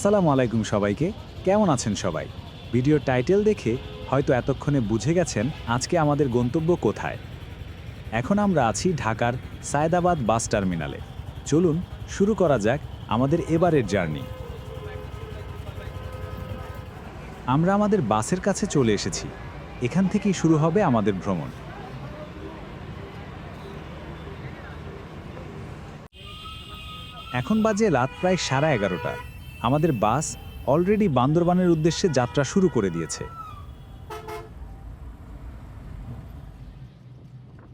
আসসালামু আলাইকুম সবাইকে। কেমন আছেন সবাই? ভিডিওর টাইটেল দেখে হয়তো এতক্ষণে বুঝে গেছেন আজকে আমাদের গন্তব্য কোথায়। এখন আমরা আছি ঢাকার সায়দাবাদ বাস টার্মিনালে। চলুন শুরু করা যাক আমাদের এবারের জার্নি। আমরা আমাদের বাসের কাছে চলে এসেছি। এখান থেকেই শুরু হবে আমাদের ভ্রমণ। এখন বাজে রাত প্রায় সাড়ে এগারোটা। আমাদের বাস অলরেডি বান্দরবানের উদ্দেশ্যে যাত্রা শুরু করে দিয়েছে।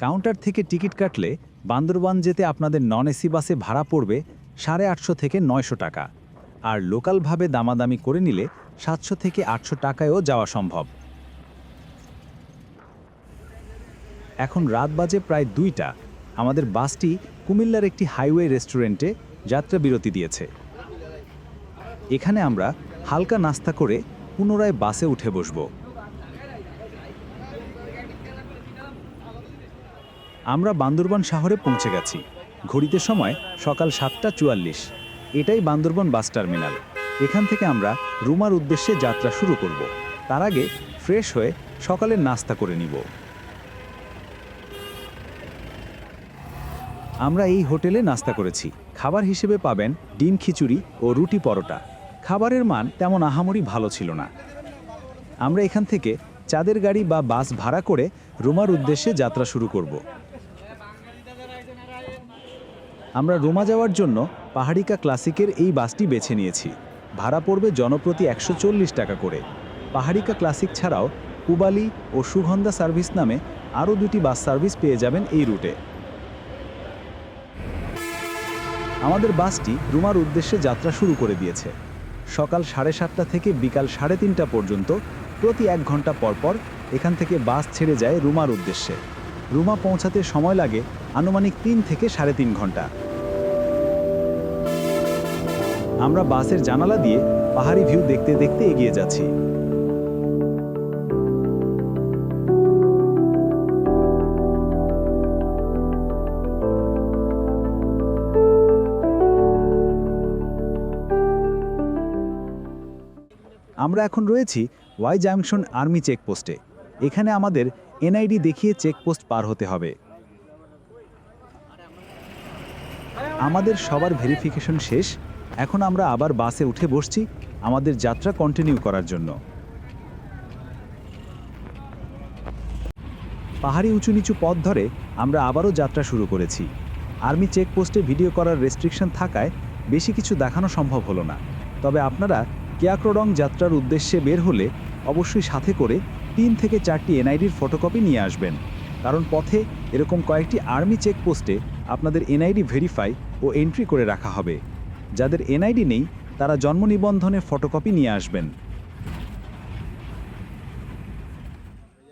কাউন্টার থেকে টিকিট কাটলে বান্দরবান যেতে আপনাদের নন এসি বাসে ভাড়া পড়বে সাড়ে আটশো থেকে নয়শো টাকা। আর লোকালভাবে দামাদামি করে নিলে সাতশো থেকে আটশো টাকায়ও যাওয়া সম্ভব। এখন রাত বাজে প্রায় দুইটা। আমাদের বাসটি কুমিল্লার একটি হাইওয়ে রেস্টুরেন্টে যাত্রা বিরতি দিয়েছে। এখানে আমরা হালকা নাস্তা করে পুনরায় বাসে উঠে বসব। আমরা বান্দরবান শহরে পৌঁছে গেছি। ঘড়িতে সময় সকাল সাতটা চুয়াল্লিশ। এটাই বান্দরবান বাস টার্মিনাল। এখান থেকে আমরা রুমার উদ্দেশ্যে যাত্রা শুরু করব। তার আগে ফ্রেশ হয়ে সকালের নাস্তা করে নিব। আমরা এই হোটেলে নাস্তা করেছি। খাবার হিসেবে পাবেন ডিম খিচুড়ি ও রুটি পরোটা। খাবারের মান তেমন আহামরি ভালো ছিল না। আমরা এখান থেকে চাঁদের গাড়ি বা বাস ভাড়া করে রোমার উদ্দেশ্যে যাত্রা শুরু করব। আমরা রোমা যাওয়ার জন্য পাহাড়িকা ক্লাসিকের এই বাসটি বেছে নিয়েছি। ভাড়া পড়বে জনপ্রতি একশো চল্লিশ টাকা করে। পাহাড়িকা ক্লাসিক ছাড়াও কুবালি ও সুগন্ধা সার্ভিস নামে আরও দুটি বাস সার্ভিস পেয়ে যাবেন এই রুটে। আমাদের বাসটি রুমার উদ্দেশ্যে যাত্রা শুরু করে দিয়েছে। সকাল সাড়ে সাতটা থেকে বিকাল সাড়ে তিনটা পর্যন্ত প্রতি এক ঘণ্টা পর পর এখান থেকে বাস ছেড়ে যায় রুমার উদ্দেশ্যে। রুমা পৌঁছাতে সময় লাগে আনুমানিক তিন থেকে সাড়ে তিন ঘণ্টা। আমরা বাসের জানালা দিয়ে পাহাড়ি ভিউ দেখতে দেখতে এগিয়ে যাচ্ছি। আমরা এখন রয়েছি ওয়াই জাংশন আর্মি চেকপোস্টে। এখানে আমাদের এনআইডি দেখিয়ে চেকপোস্ট পার হতে হবে। আমাদের সবার ভেরিফিকেশন শেষ। এখন আমরা আবার বাসে উঠে বসছি আমাদের যাত্রা কন্টিনিউ করার জন্য। পাহাড়ি উঁচু নিচু পথ ধরে আমরা আবারও যাত্রা শুরু করেছি। আর্মি চেকপোস্টে ভিডিও করার রেস্ট্রিকশন থাকায় বেশি কিছু দেখানো সম্ভব হলো না। তবে আপনারা কেয়াক্রোডং যাত্রার উদ্দেশ্যে বের হলে অবশ্যই সাথে করে তিন থেকে চারটি এনআইডির ফটোকপি নিয়ে আসবেন। কারণ পথে এরকম কয়েকটি আর্মি চেকপোস্টে আপনাদের এনআইডি ভেরিফাই ও এন্ট্রি করে রাখা হবে। যাদের এনআইডি নেই, তারা জন্ম নিবন্ধনের ফটোকপি নিয়ে আসবেন।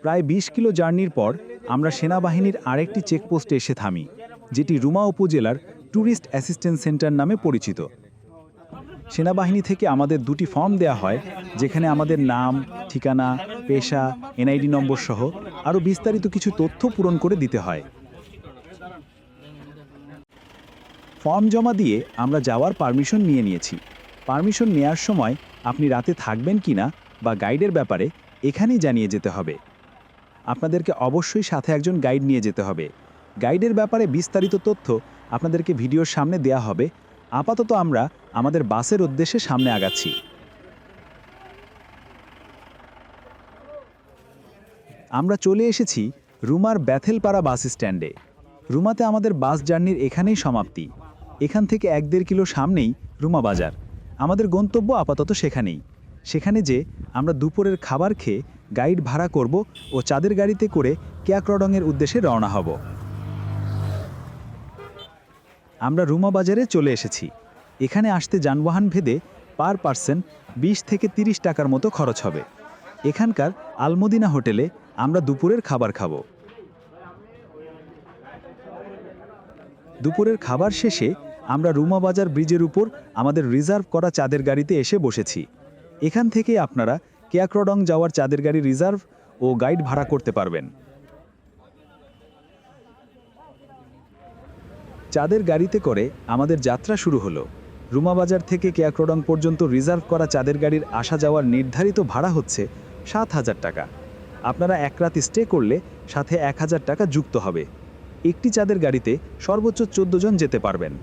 প্রায় বিশ কিলো জার্নির পর আমরা সেনাবাহিনীর আরেকটি চেকপোস্টে এসে থামি, যেটি রুমা উপজেলার ট্যুরিস্ট অ্যাসিস্ট্যান্স সেন্টার নামে পরিচিত। সেনাবাহিনী থেকে আমাদের দুটি ফর্ম দেয়া হয়, যেখানে আমাদের নাম, ঠিকানা, পেশা, এনআইডি নম্বর সহ আরও বিস্তারিত কিছু তথ্য পূরণ করে দিতে হয়। ফর্ম জমা দিয়ে আমরা যাওয়ার পারমিশন নিয়ে নিয়েছি। পারমিশন নেয়ার সময় আপনি রাতে থাকবেন কিনা বা গাইডের ব্যাপারে এখানেই জানিয়ে যেতে হবে। আপনাদেরকে অবশ্যই সাথে একজন গাইড নিয়ে যেতে হবে। গাইডের ব্যাপারে বিস্তারিত তথ্য আপনাদেরকে ভিডিওর সামনে দেয়া হবে। আপাতত আমরা আমাদের বাসের উদ্দেশ্যে সামনে আগাচ্ছি। আমরা চলে এসেছি রুমার ব্যাথেলপাড়া বাস স্ট্যান্ডে। রুমাতে আমাদের বাস জার্নির এখানেই সমাপ্তি। এখান থেকে এক দেড় কিলো সামনেই রুমা বাজার। আমাদের গন্তব্য আপাতত সেখানেই। সেখানে যে আমরা দুপুরের খাবার খেয়ে গাইড ভাড়া করব ও চাঁদের গাড়িতে করে কেয়াক্রডংয়ের উদ্দেশ্যে রওনা হব। আমরা রুমা বাজারে চলে এসেছি। এখানে আসতে যানবাহন ভেদে পার পার্সন বিশ থেকে তিরিশ টাকার মতো খরচ হবে। এখানকার আলমদিনা হোটেলে আমরা দুপুরের খাবার খাব। দুপুরের খাবার শেষে আমরা রুমা বাজার ব্রিজের উপর আমাদের রিজার্ভ করা চাঁদের গাড়িতে এসে বসেছি। এখান থেকে আপনারা কেয়াক্রডং যাওয়ার চাঁদের গাড়ি রিজার্ভ ও গাইড ভাড়া করতে পারবেন। চাঁদের গাড়িতে করে আমাদের যাত্রা শুরু হলো। রুমাবাজার থেকে কেয়াক্রোডং পর্যন্ত রিজার্ভ করা চাঁদের গাড়ির আসা যাওয়ার নির্ধারিত ভাড়া হচ্ছে সাত হাজার টাকা। আপনারা এক রাত স্টে করলে সাথে এক হাজার টাকা যুক্ত হবে। একটি চাঁদের গাড়িতে সর্বোচ্চ চোদ্দ জন যেতে পারবেন।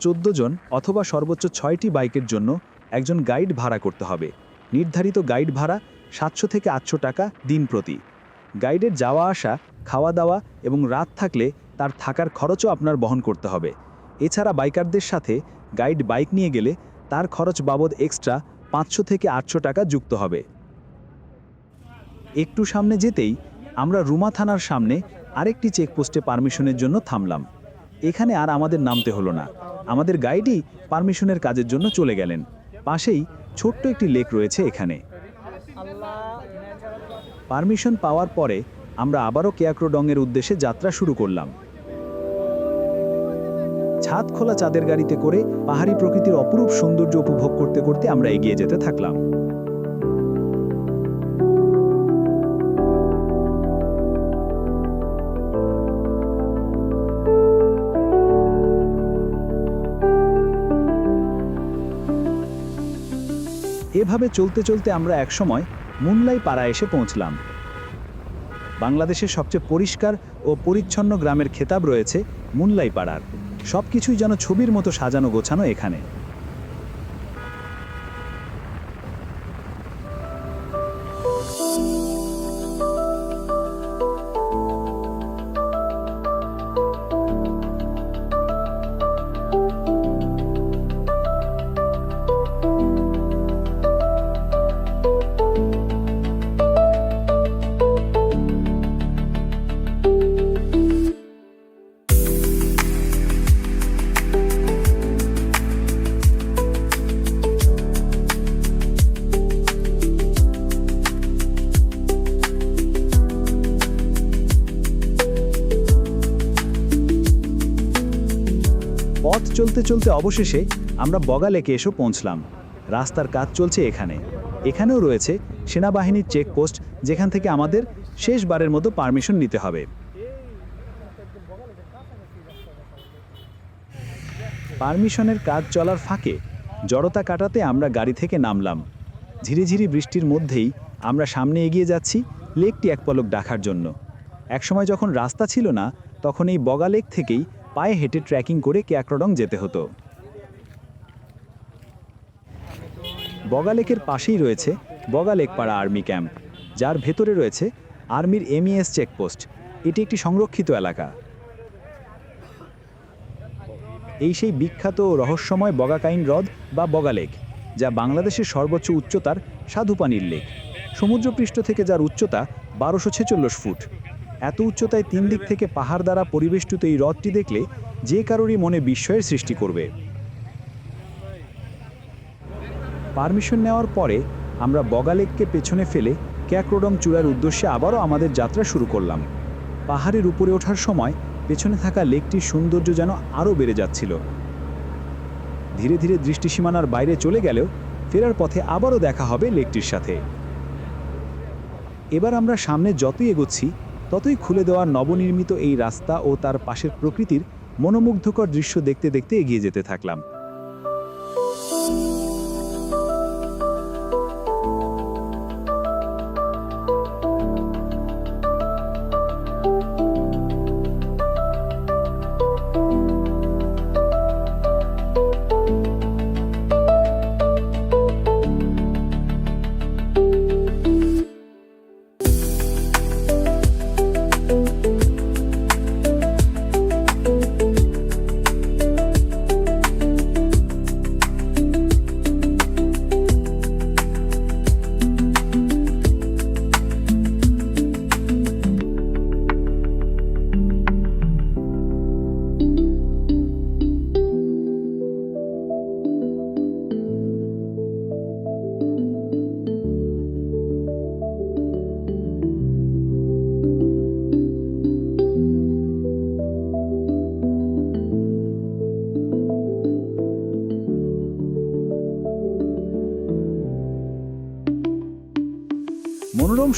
চোদ্দ জন অথবা সর্বোচ্চ ছয়টি বাইকের জন্য একজন গাইড ভাড়া করতে হবে। নির্ধারিত গাইড ভাড়া সাতশো থেকে আটশো টাকা দিন প্রতি। গাইডের যাওয়া আসা, খাওয়া দাওয়া এবং রাত থাকলে তার থাকার খরচও আপনার বহন করতে হবে। এছাড়া বাইকারদের সাথে গাইড বাইক নিয়ে গেলে তার খরচ বাবদ এক্সট্রা পাঁচশো থেকে আটশো টাকা যুক্ত হবে। একটু সামনে যেতেই আমরা রুমা থানার সামনে আরেকটি চেকপোস্টে পারমিশনের জন্য থামলাম। এখানে আর আমাদের নামতে হলো না। আমাদের গাইডই পারমিশনের কাজের জন্য চলে গেলেন। পাশেই ছোট্ট একটি লেক রয়েছে এখানে। পারমিশন পাওয়ার পরে আমরা আবারও কেয়াক্রোডংয়ের উদ্দেশ্যে যাত্রা শুরু করলাম। ছাদ খোলা চাঁদের গাড়িতে করে পাহাড়ি প্রকৃতির অপরূপ সৌন্দর্য উপভোগ করতে করতে আমরা এগিয়ে যেতে থাকলাম। এভাবে চলতে চলতে আমরা একসময় মুনলাই পাড়া এসে পৌঁছলাম। বাংলাদেশের সবচেয়ে পরিষ্কার ও পরিচ্ছন্ন গ্রামের খেতাব রয়েছে মুনলাই পাড়ার। সব কিছুই যেন ছবির মতো সাজানো গোছানো এখানে। চলতে চলতে অবশেষে আমরা বগা লেকে এসে পৌঁছলাম। রাস্তার কাজ চলছে এখানে। এখানেও রয়েছে সেনাবাহিনীর চেকপোস্ট, যেখান থেকে আমাদের শেষবারের মতো পারমিশন নিতে হবে। পারমিশনের কাজ চলার ফাঁকে জড়তা কাটাতে আমরা গাড়ি থেকে নামলাম। ঝিরিঝিরি বৃষ্টির মধ্যেই আমরা সামনে এগিয়ে যাচ্ছি লেকটি এক পলক ডাকার জন্য। একসময় যখন রাস্তা ছিল না, তখন এই বগা লেক থেকেই পায়ে হেঁটে ট্রেকিং করে ক্যাক্রডং যেতে হতো। বগা লেকের পাশেই রয়েছে বগালেকপাড়া আর্মি ক্যাম্প, যার ভেতরে রয়েছে আর্মির এমইএস চেকপোস্ট এটি একটি সংরক্ষিত এলাকা। এই সেই বিখ্যাত রহস্যময় বগাকাইন হ্রদ বা বগা লেক যা বাংলাদেশের সর্বোচ্চ উচ্চতার স্বাদুপানির লেক। সমুদ্রপৃষ্ঠ থেকে যার উচ্চতা বারোশো ছেচল্লিশ ফুট। এত উচ্চতায় তিন দিক থেকে পাহাড় দ্বারা পরিবেষ্টিত এই হ্রদটি দেখলে যে কারোরই মনে বিস্ময়ের সৃষ্টি করবে। পারমিশন নেওয়ার পরে আমরা বগা লেককে পেছনে ফেলে ক্যাক্রোডং চূড়ার উদ্দেশ্যে আবারও আমাদের যাত্রা শুরু করলাম। পাহাড়ের উপরে ওঠার সময় পেছনে থাকা লেকটির সৌন্দর্য যেন আরও বেড়ে যাচ্ছিল। ধীরে ধীরে দৃষ্টিসীমানার বাইরে চলে গেলেও ফেরার পথে আবারও দেখা হবে লেকটির সাথে। এবার আমরা সামনে যতই এগোচ্ছি ততই খুলে দেওয়া নবনির্মিত এই রাস্তা ও তার পাশের প্রকৃতির মনোমুগ্ধকর দৃশ্য দেখতে দেখতে এগিয়ে যেতে থাকলাম।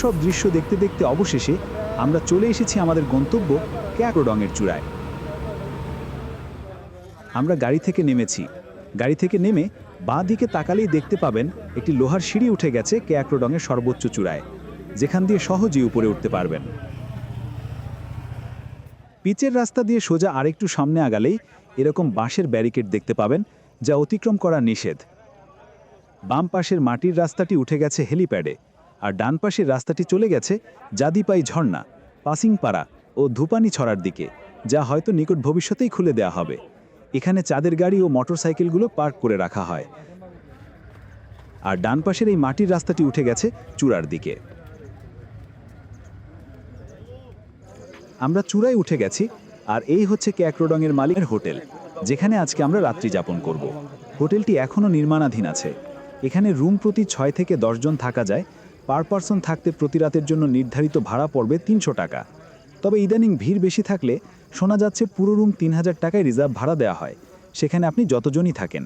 সব দৃশ্য দেখতে দেখতে অবশেষে আমরা চলে এসেছি আমাদের গন্তব্য ক্যাক্রোডংয়ের চূড়ায়। আমরা গাড়ি থেকে নেমেছি। গাড়ি থেকে নেমে বাঁ দিকে তাকালেই দেখতে পাবেন একটি লোহার সিঁড়ি উঠে গেছে কেয়াক্রোডংয়ের সর্বোচ্চ চূড়ায়, যেখান দিয়ে সহজেই উপরে উঠতে পারবেন। পিচের রাস্তা দিয়ে সোজা আরেকটু সামনে আগালেই এরকম বাঁশের ব্যারিকেড দেখতে পাবেন, যা অতিক্রম করা নিষেধ। বাম পাশের মাটির রাস্তাটি উঠে গেছে হেলিপ্যাডে। আর ডান পাশের রাস্তাটি চলে গেছে জাদিপাই ঝর্ণা, পাসিংপাড়া ও ধুপানি ছড়ার দিকে, যা হয়তো নিকট ভবিষ্যতেই খুলে দেয়া হবে। এখানে চাঁদের গাড়ি ও মোটরসাইকেলগুলো পার্ক করে রাখা হয়। আর ডান পাশের এই মাটির রাস্তাটি উঠে গেছে চূড়ার দিকে। আমরা চূড়ায় উঠে গেছি, আর এই হচ্ছে ক্যাক্রোডংয়ের মালিকের হোটেল, যেখানে আজকে আমরা রাত্রি যাপন করব। হোটেলটি এখনও নির্মাণাধীন আছে। এখানে রুম প্রতি ছয় থেকে দশজন থাকা যায় পার পার্সন থাকতে প্রতি রাতের জন্য নির্ধারিত ভাড়া পড়বে তিনশো টাকা। তবে ইদানিং ভিড় বেশি থাকলে শোনা যাচ্ছে পুরো রুম তিন হাজার টাকায় রিজার্ভ ভাড়া দেওয়া হয়। সেখানে আপনি যতজনই থাকেন।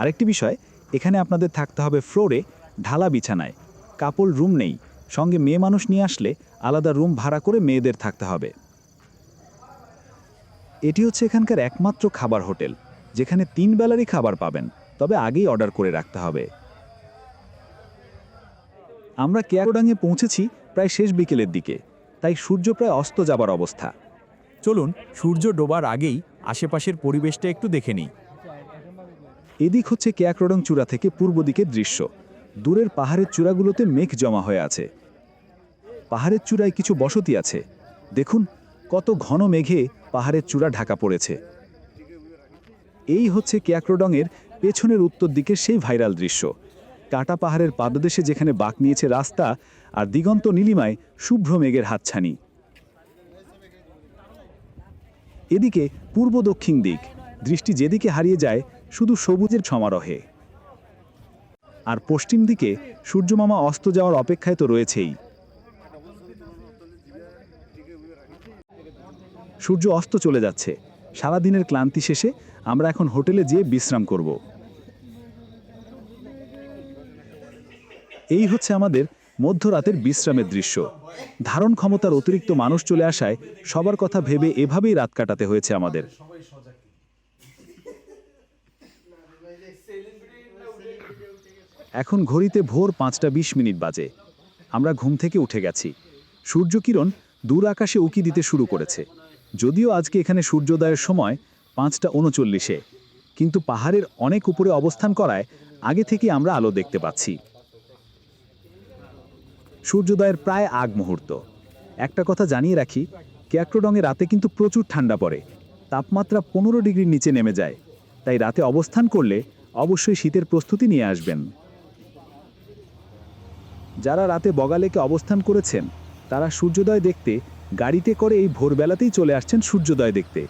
আরেকটি বিষয়, এখানে আপনাদের থাকতে হবে ফ্লোরে ঢালা বিছানায়। কাপল রুম নেই। সঙ্গে মেয়ে মানুষ নিয়ে আসলে আলাদা রুম ভাড়া করে মেয়েদের থাকতে হবে। এটি হচ্ছে এখানকার একমাত্র খাবার হোটেল, যেখানে তিন বেলারই খাবার পাবেন, তবে আগেই অর্ডার করে রাখতে হবে। আমরা কেয়ারোডাঙে পৌঁছেছি প্রায় শেষ বিকেলের দিকে, তাই সূর্য প্রায় অস্ত যাবার অবস্থা। চলুন, সূর্য ডোবার আগেই আশেপাশের পরিবেশটা একটু দেখে নিই। এদিক হচ্ছে কেয়াক্রডং চূড়া থেকে পূর্ব দিকের দৃশ্য। দূরের পাহাড়ের চূড়াগুলোতে মেঘ জমা হয়ে আছে। পাহাড়ের চূড়ায় কিছু বসতি আছে। দেখুন, কত ঘন মেঘে পাহাড়ের চূড়া ঢাকা পড়েছে। এই হচ্ছে কেয়াক্রডংয়ের পেছনের উত্তর দিকের সেই ভাইরাল দৃশ্য। কাটা পাহাড়ের পাদদেশে যেখানে বাঁক নিয়েছে রাস্তা আর দিগন্ত নীলিমায় শুভ্র মেঘের হাতছানি। এদিকে পূর্ব দক্ষিণ দিক, দৃষ্টি যেদিকে হারিয়ে যায় শুধু সবুজের সমারোহে। আর পশ্চিম দিকে সূর্যমামা অস্ত যাওয়ার অপেক্ষায় তো রয়েছেই। সূর্য অস্ত চলে যাচ্ছে। সারাদিনের ক্লান্তি শেষে আমরা এখন হোটেলে যেয়ে বিশ্রাম করব। এই হচ্ছে আমাদের মধ্যরাতের বিশ্রামের দৃশ্য। ধারণ ক্ষমতার অতিরিক্ত মানুষ চলে আসায় সবার কথা ভেবে এভাবেই রাত কাটাতে হয়েছে আমাদের। এখন ঘড়িতে ভোর পাঁচটা বিশ মিনিট বাজে। আমরা ঘুম থেকে উঠে গেছি। সূর্যকিরণ দূর আকাশে উকি দিতে শুরু করেছে। যদিও আজকে এখানে সূর্যোদয়ের সময় পাঁচটা উনচল্লিশে। কিন্তু পাহাড়ের অনেক উপরে অবস্থান করায় আগে থেকে আমরা আলো দেখতে পাচ্ছি। সূর্যোদয়ের প্রায় আগ মুহূর্ত। একটা কথা জানিয়ে রাখি, ক্যাক্রোডংয়ে রাতে কিন্তু প্রচুর ঠান্ডা পড়ে। তাপমাত্রা পনেরো ডিগ্রির নিচে নেমে যায়। তাই রাতে অবস্থান করলে অবশ্যই শীতের প্রস্তুতি নিয়ে আসবেন। যারা রাতে বগালেকে অবস্থান করেছেন, তারা সূর্যোদয় দেখতে, গাড়িতে করে এই ভোরবেলাতেই চলে আসছেন সূর্যোদয় দেখতে।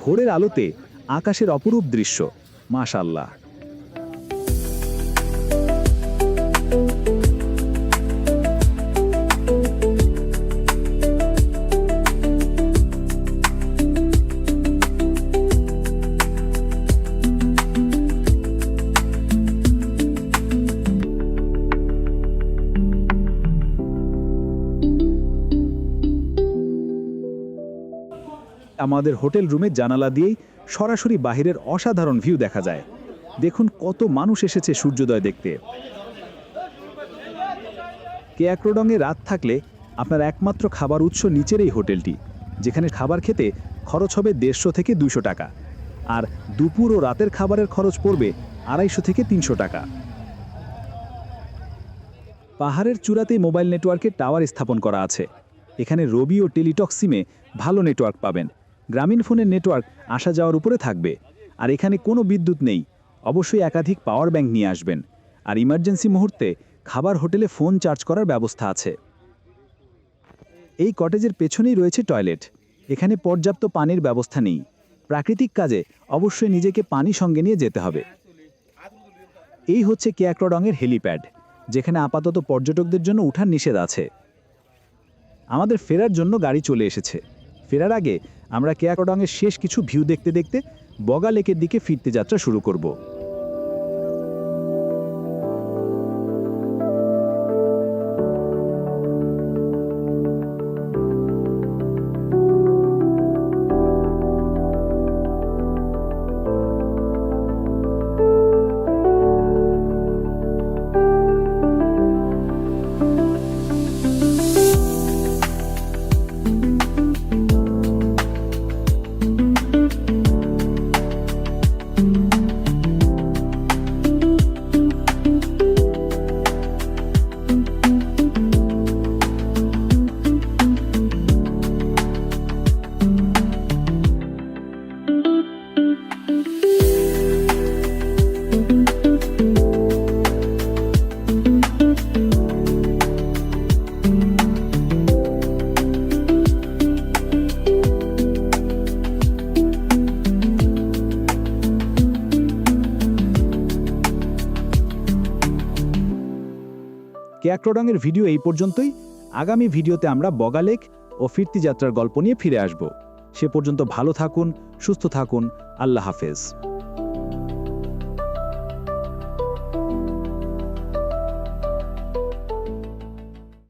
ভোরের আলোতে আকাশের অপরূপ দৃশ্য। মাশাল্লাহ আমাদের হোটেল রুমের জানালা দিয়েই সরাসরি বাহিরের অসাধারণ ভিউ দেখা যায়। দেখুন কত মানুষ এসেছে সূর্যোদয় দেখতে। কেয়াক্রোডংয়ে রাত থাকলে আপনার একমাত্র খাবার উৎস নিচের এই হোটেলটি, যেখানে খাবার খেতে খরচ হবে দেড়শো থেকে দুশো টাকা। আর দুপুর ও রাতের খাবারের খরচ পড়বে আড়াইশো থেকে তিনশো টাকা। পাহাড়ের চূড়াতেই মোবাইল নেটওয়ার্কের টাওয়ার স্থাপন করা আছে। এখানে রবি ও টেলিটক সিমে ভালো নেটওয়ার্ক পাবেন। গ্রামীণ ফোনের নেটওয়ার্ক আসা যাওয়ার উপরে থাকবে। আর এখানে কোনো বিদ্যুৎ নেই। অবশ্যই একাধিক পাওয়ার ব্যাংক নিয়ে আসবেন। আর ইমার্জেন্সি মুহূর্তে খাবার হোটেলে ফোন চার্জ করার ব্যবস্থা আছে। এই কটেজের পেছনেই রয়েছে টয়লেট। এখানে পর্যাপ্ত পানির ব্যবস্থা নেই। প্রাকৃতিক কাজে অবশ্যই নিজেকে পানি সঙ্গে নিয়ে যেতে হবে। এই হচ্ছে কেয়াক্রডংয়ের হেলিপ্যাড, যেখানে আপাতত পর্যটকদের জন্য উঠার নিষেধ আছে। আমাদের ফেরার জন্য গাড়ি চলে এসেছে। ফেরার আগে আমরা কেয়াকডংয়ের শেষ কিছু ভিউ দেখতে দেখতে বগা লেকের দিকে ফিরতে যাত্রা শুরু করব। কেয়াক্রোডংয়ের ভিডিও এই পর্যন্তই। আগামী ভিডিওতে আমরা বগালেক ও ফিরতি যাত্রার গল্প নিয়ে ফিরে আসব। সে পর্যন্ত ভালো থাকুন, সুস্থ থাকুন, আল্লাহ হাফেজ।